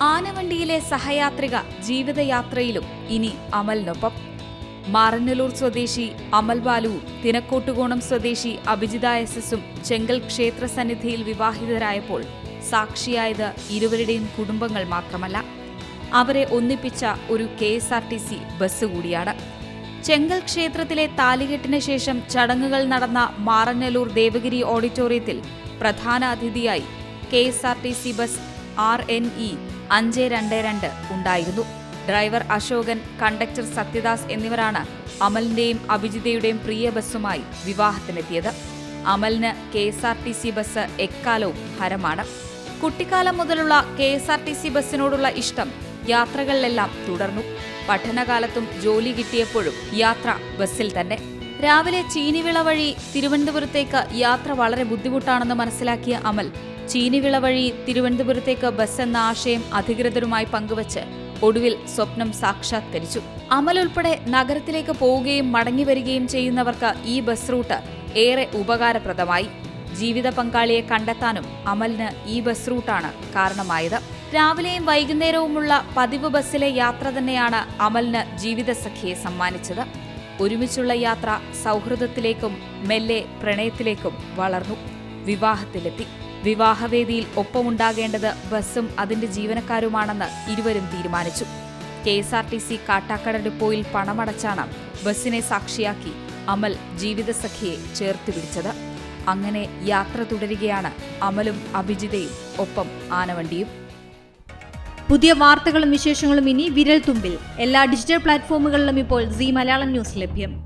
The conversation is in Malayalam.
ആനവണ്ടിയിലെ സഹയാത്രിക ജീവിതയാത്രയിലും ഇനി അമലിനൊപ്പം. മാറന്നലൂർ സ്വദേശി അമൽ ബാലുവും തിനക്കോട്ടുകോണം സ്വദേശി അഭിജിത എസ് എസും ചെങ്കൽ ക്ഷേത്ര സന്നിധിയിൽ വിവാഹിതരായപ്പോൾ സാക്ഷിയായത് ഇരുവരുടെയും കുടുംബങ്ങൾ മാത്രമല്ല. അവരെ ഒന്നിപ്പിച്ച ഒരു K S R T C bus കൂടിയാണ്. ചെങ്കൽ ക്ഷേത്രത്തിലെ താലികെട്ടിന് ശേഷം ചടങ്ങുകൾ നടന്ന മാറന്നലൂർ ദേവഗിരി ഓഡിറ്റോറിയത്തിൽ പ്രധാന അതിഥിയായി K S R T C bus R N E അഞ്ച് രണ്ട് രണ്ട് ഉണ്ടായിരുന്നു. ഡ്രൈവർ അശോകൻ കണ്ടക്ടർ സത്യദാസ് എന്നിവരാണ് അമലിന്റെയും അഭിജിതയുടെയും പ്രിയ ബസ്സുമായി വിവാഹത്തിനെത്തിയത്. അമലിന് K S R T C bus എക്കാലവും ഹരമാണ്. കുട്ടിക്കാലം മുതലുള്ള K S R T C ബസ്സിനോടുള്ള ഇഷ്ടം യാത്രകളിലെല്ലാം തുടർന്നു. പഠനകാലത്തും ജോലി കിട്ടിയപ്പോഴും യാത്ര ബസ്സിൽ തന്നെ. രാവിലെ ചീനിവിള വഴി തിരുവനന്തപുരത്തേക്ക് യാത്ര വളരെ ബുദ്ധിമുട്ടാണെന്ന് മനസ്സിലാക്കിയ അമൽ ചീനിവിള വഴി തിരുവനന്തപുരത്തേക്ക് ബസ് എന്ന ആശയം അധികൃതരുമായി പങ്കുവച്ച് ഒടുവിൽ സ്വപ്നം സാക്ഷാത്കരിച്ചു. അമൽ ഉൾപ്പെടെ നഗരത്തിലേക്ക് പോവുകയും മടങ്ങി വരികയും ചെയ്യുന്നവർക്ക് ഈ ബസ് റൂട്ട് ഏറെ ഉപകാരപ്രദമായി. ജീവിത പങ്കാളിയെ കണ്ടെത്താനും അമലിന് ഈ ബസ് റൂട്ടാണ് കാരണമായത്. രാവിലെയും വൈകുന്നേരവുമുള്ള പതിവ് ബസ്സിലെ യാത്ര തന്നെയാണ് അമലിന് ജീവിതസഖിയെ സമ്മാനിച്ചത്. ഒരുമിച്ചുള്ള യാത്ര സൗഹൃദത്തിലേക്കും മെല്ലെ പ്രണയത്തിലേക്കും വളർന്നു. വിവാഹത്തിലെത്തി. വിവാഹവേദിയിൽ ഒപ്പമുണ്ടാകേണ്ടത് ബസ്സും അതിന്റെ ജീവനക്കാരുമാണെന്ന് ഇരുവരും തീരുമാനിച്ചു. K S R T C Kattakada ഡിപ്പോയിൽ പണമടച്ചാണ് ബസ്സിനെ സാക്ഷിയാക്കി അമൽ ജീവിതസഖിയെ ചേർത്ത് പിടിച്ചത്. അങ്ങനെ യാത്ര തുടരുകയാണ് അമലും അഭിജിതയും ഒപ്പം ആനവണ്ടിയും. പുതിയ വാർത്തകളും വിശേഷങ്ങളും ഇനി വിരൽ തുമ്പിൽ എല്ലാ ഡിജിറ്റൽ പ്ലാറ്റ്ഫോമുകളിലും ഇപ്പോൾ സി മലയാളം ന്യൂസ് ലഭ്യം.